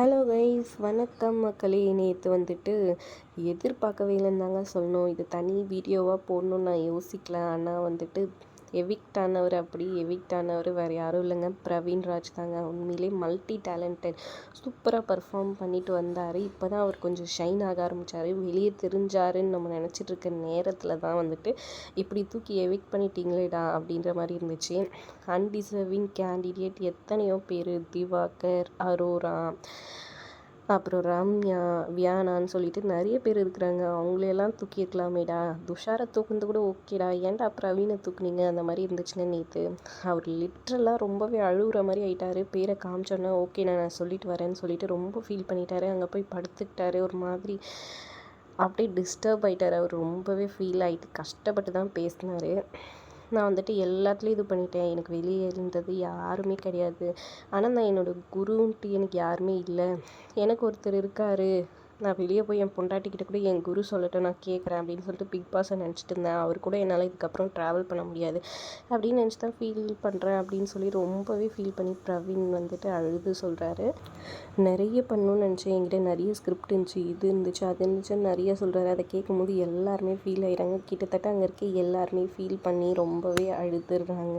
Hello guys வணக்கம் மக்களே. நேற்று வந்துட்டு எதிர்பார்க்கவே இல்லைன்னு தாங்க சொல்லணும். இது தனி வீடியோவாக போடணும்னு நான் யோசிக்கல. ஆனால் வந்துட்டு எவிக்ட் ஆனவர் அப்படி எவிக்ட் ஆனவர் வேறு யாரும் இல்லைங்க. பிரவீன் ராஜ் தாங்க. உண்மையிலே மல்டி டேலண்டட் சூப்பராக பர்ஃபார்ம் பண்ணிட்டு வந்தார். இப்போ தான் அவர் கொஞ்சம் ஷைன் ஆக ஆரம்பித்தார் வெளியே தெரிஞ்சாருன்னு நம்ம நினச்சிட்டு இருக்க நேரத்தில் தான் வந்துட்டு இப்படி தூக்கி எவிக்ட் பண்ணிட்டீங்களேடா அப்படின்ற மாதிரி இருந்துச்சு. அன்டிசர்விங் கேண்டிடேட் எத்தனையோ பேர் திவாகர் அரோரா அப்புறம் ரம்யா வியானான்னு சொல்லிட்டு நிறைய பேர் இருக்கிறாங்க. அவங்களையெல்லாம் தூக்கியிருக்கலாமேடா துஷாரை தூக்குனது கூட ஓகேடா. ஏன்டா பிரவீனை தூக்குனீங்க? அந்த மாதிரி இருந்துச்சுன்னு நேற்று அவர் லிட்ரலாக ரொம்பவே அழுகுற மாதிரி ஆயிட்டாரு. பேரை காமிச்சோன்னே ஓகே நான் சொல்லிட்டு வரேன்னு சொல்லிட்டு ரொம்ப ஃபீல் பண்ணிட்டாரு. அங்கே போய் படுத்துக்கிட்டாரு ஒரு மாதிரி. அப்படியே டிஸ்டர்ப் ஆகிட்டார் அவர் ரொம்பவே ஃபீல் ஆகிட்டு கஷ்டப்பட்டு தான் பேசினார். நான் வந்துட்டு எல்லாத்துலேயும் இது பண்ணிட்டேன். எனக்கு வெளியே இருந்தது யாருமே கிடையாது. ஆனால் நான் என்னோடய குருன்ட்டு எனக்கு யாருமே இல்லை. எனக்கு ஒருத்தர் இருக்கார். நான் வெளியே போய் என் பொண்டாட்டிக்கிட்ட கூட என் குரு சொல்லட்டும் நான் கேட்குறேன் அப்படின்னு சொல்லிட்டு பிக் பாஸை நினச்சிட்டு இருந்தேன். அவர் கூட என்னால் இதுக்கப்புறம் ட்ராவல் பண்ண முடியாது. அப்படின்னு நினச்சி தான் ஃபீல் பண்ணுறேன் அப்படின்னு சொல்லி ரொம்பவே ஃபீல் பண்ணி பிரவீன் வந்துட்டு அழுது சொல்கிறாரு நிறைய பண்ணணும்னு நினச்சேன். என்கிட்ட நிறைய ஸ்கிரிப்ட் இருந்துச்சு இது இருந்துச்சு அது இருந்துச்சுன்னு நிறைய சொல்கிறாரு அதை கேட்கும்போது எல்லாருமே ஃபீல் ஆகிறாங்க கிட்டத்தட்ட அங்கே இருக்க எல்லாருமே ஃபீல் பண்ணி ரொம்பவே அழுதுடுறாங்க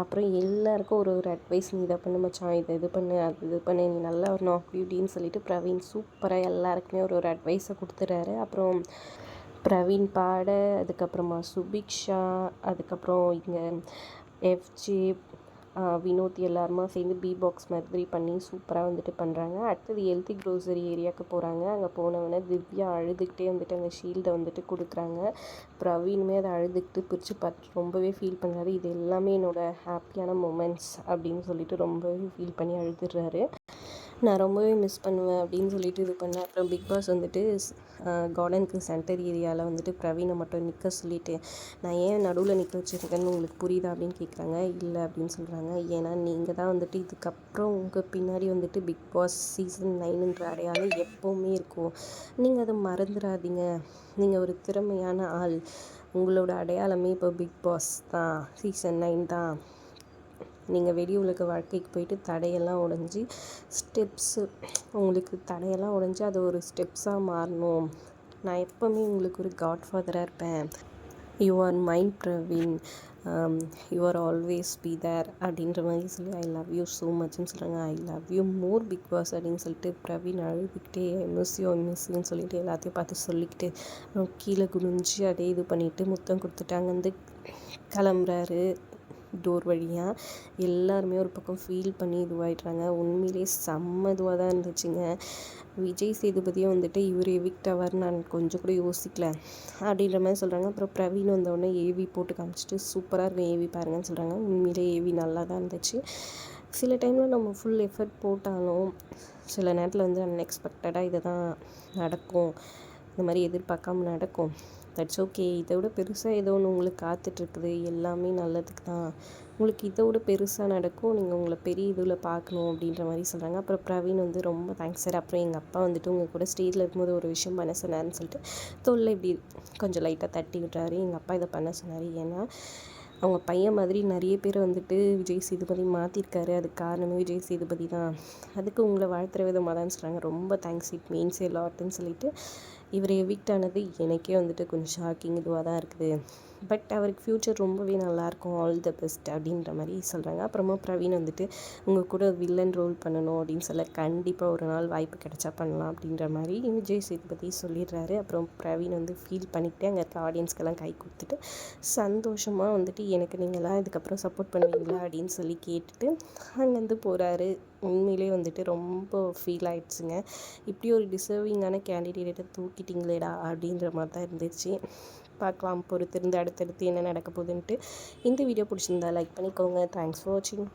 அப்புறம் எல்லாருக்கும் ஒரு ஒரு அட்வைஸ் நீ இதை பண்ணு மச்சான். இதை இது பண்ணு அது இது பண்ணு. நீ நல்லா வரணும். அப்படி இப்படின்னு சொல்லிட்டு பிரவீன் சூப்பராக எல்லா எல்லாருக்குமே ஒரு ஒரு அட்வைஸை கொடுத்துறாரு. அப்புறம் பிரவீன் பாட அதுக்கப்புறமா சுபிக்ஷா அதுக்கப்புறம் இங்கே எஃப்ஜே வினோத் எல்லாருமா சேர்ந்து பி பாக்ஸ் மாதிரி பண்ணி சூப்பராக வந்துட்டு பண்ணுறாங்க அடுத்தது ஹெல்த்தி க்ரோசரி ஏரியாவுக்கு போகிறாங்க அங்கே போனவொடனே திவ்யா அழுதுகிட்டே வந்துட்டு அங்கே ஷீல்டை வந்துட்டு கொடுக்குறாங்க. பிரவீனுமே அதை அழுதுகிட்டு பிரித்து பார்த்து ரொம்பவே ஃபீல் பண்ணுறாரு இது எல்லாமே என்னோடய ஹாப்பியான மூமெண்ட்ஸ் அப்படின்னு சொல்லிட்டு ரொம்பவே ஃபீல் பண்ணி அழுதுடுறாரு நான் ரொம்பவே மிஸ் பண்ணுவேன் அப்படின்னு சொல்லிட்டு இது பண்ணேன். அப்புறம் பிக் பாஸ் வந்துட்டு கார்டனுக்கு சென்டர் ஏரியாவில் வந்துட்டு பிரவீனை மட்டும் நிற்க சொல்லிவிட்டு நான் ஏன் நடுவில் நிற்க வச்சுருக்கேன்னு உங்களுக்கு புரியுதா அப்படின்னு கேட்குறாங்க இல்லை அப்படின்னு சொல்கிறாங்க ஏன்னா நீங்கள் தான் வந்துட்டு இதுக்கப்புறம் உங்கள் பின்னாடி வந்துட்டு பிக் பாஸ் சீசன் நைனுன்ற அடையாளம் எப்போவுமே இருக்கும். நீங்கள் அதை மறந்துடாதீங்க நீங்கள் ஒரு திறமையான ஆள். உங்களோட அடையாளமே இப்போ பிக் பாஸ் தான் சீசன் நைன் தான். நீங்கள் வெளி உலக வாழ்க்கைக்கு போயிட்டு தடையெல்லாம் உடஞ்சி ஸ்டெப்ஸு உங்களுக்கு தடையெல்லாம் உடஞ்சி அது ஒரு ஸ்டெப்ஸாக மாறணும். நான் எப்போவுமே உங்களுக்கு ஒரு காட் ஃபாதராக இருப்பேன். You are mind Praveen you are always be there அப்படின்ற மாதிரி சொல்லி ஐ லவ் யூ ஸோ மச்னு சொல்கிறாங்க I love you more Bigg Boss அப்படின்னு சொல்லிட்டு பிரவீன் அழுதுகிட்டே மிஸ்யூ மிஸ்யூன்னு சொல்லிட்டு எல்லாத்தையும் பார்த்து சொல்லிக்கிட்டு கீழே குனிஞ்சு அப்படியே இது பண்ணிவிட்டு முத்தம் கொடுத்துட்டாங்க வந்து கிளம்புறாரு. டோர் வழியாக எல்லாருமே ஒரு பக்கம் ஃபீல் பண்ணி இதுவாகிட்றாங்க உண்மையிலே செம்ம இதுவாக தான் இருந்துச்சுங்க. விஜய் சேதுபதியும் வந்துட்டு இவர் எவிக்ட் ஆவார் நான் கொஞ்சம் கூட யோசிக்கல. அப்படின்ற மாதிரி சொல்கிறாங்க அப்புறம் பிரவீன் வந்தோடனே ஏவி போட்டு காமிச்சிட்டு சூப்பராக இருக்கும் ஏவி பாருங்கன்னு சொல்கிறாங்க உண்மையிலே ஏவி நல்லா தான் இருந்துச்சு. சில டைமில் நம்ம ஃபுல் எஃபர்ட் போட்டாலும் சில நேரத்தில் வந்து அன்எக்ஸ்பெக்டடாக இதை தான் நடக்கும். இந்த மாதிரி எதிர்பார்க்காம நடக்கும். தட்ஸ் ஓகே இதை விட பெருசாக ஏதோ ஒன்று உங்களுக்கு காத்துட்ருக்குது எல்லாமே நல்லதுக்கு தான். உங்களுக்கு இதை விட பெருசாக நடக்கும். நீங்கள் உங்களை பெரிய இதில் பார்க்கணும் அப்படின்ற மாதிரி சொல்கிறாங்க அப்புறம் பிரவீன் வந்து ரொம்ப தேங்க்ஸ் சார் அப்புறம் எங்கள் அப்பா வந்துட்டு உங்கள் கூட ஸ்டேஜில் இருக்கும்போது ஒரு விஷயம் பண்ண சொன்னார்னு சொல்லிட்டு தொல்லை இப்படி கொஞ்சம் லைட்டாக தட்டி விட்டாரு எங்கள் அப்பா இதை பண்ண சொன்னார். ஏன்னா அவங்க பையன் மாதிரி நிறைய பேர் வந்துட்டு விஜய் சேதுபதி மாற்றிருக்காரு அதுக்கு காரணமே விஜய் சேதுபதி தான். அதுக்கு உங்களை வாழ்த்துற விதமாக தான் சொல்கிறாங்க ரொம்ப தேங்க்ஸ் இட் மீன்ஸ் ஏ லாட்டுன்னு சொல்லிட்டு இவர் எவிக்ட் ஆனது எனக்கே வந்துட்டு கொஞ்சம் ஷாக்கிங் இதுவாக தான் இருக்குது. பட் அவருக்கு ஃப்யூச்சர் ரொம்பவே நல்லாயிருக்கும். ஆல் த பெஸ்ட் அப்படின்ற மாதிரி சொல்கிறாங்க அப்புறமா பிரவீன் வந்துட்டு உங்கள் கூட வில்லன் ரோல் பண்ணணும் அப்படின்னு சொல்ல கண்டிப்பாக ஒரு நாள் வாய்ப்பு கிடைச்சா பண்ணலாம் அப்படின்ற மாதிரி விஜய் சேதுபதி சொல்லிடுறாரு. அப்புறம் பிரவீன் வந்து ஃபீல் பண்ணிக்கிட்டு அங்கே இருக்க ஆடியன்ஸ்க்கெல்லாம் கை கொடுத்துட்டு சந்தோஷமாக வந்துட்டு எனக்கு நீங்களாம் இதுக்கப்புறம் சப்போர்ட் பண்ணுவீங்களா? அப்படின்னு சொல்லி கேட்டுட்டு அங்கேருந்து போகிறாரு உண்மையிலே வந்துட்டு ரொம்ப ஃபீல் ஆயிடுச்சுங்க. இப்படி ஒரு டிசர்விங்கான கேண்டிடேட்டை தூக்கிட்டிங்களேடா அப்படின்ற மாதிரி தான் இருந்துச்சு. பார்க்கலாம் பொறுத்திருந்து அடுத்தடுத்து என்ன நடக்க போகுதுன்ட்டு. இந்த வீடியோ பிடிச்சிருந்தா லைக் பண்ணிக்கோங்க. தேங்க்ஸ் ஃபார் வாட்சிங்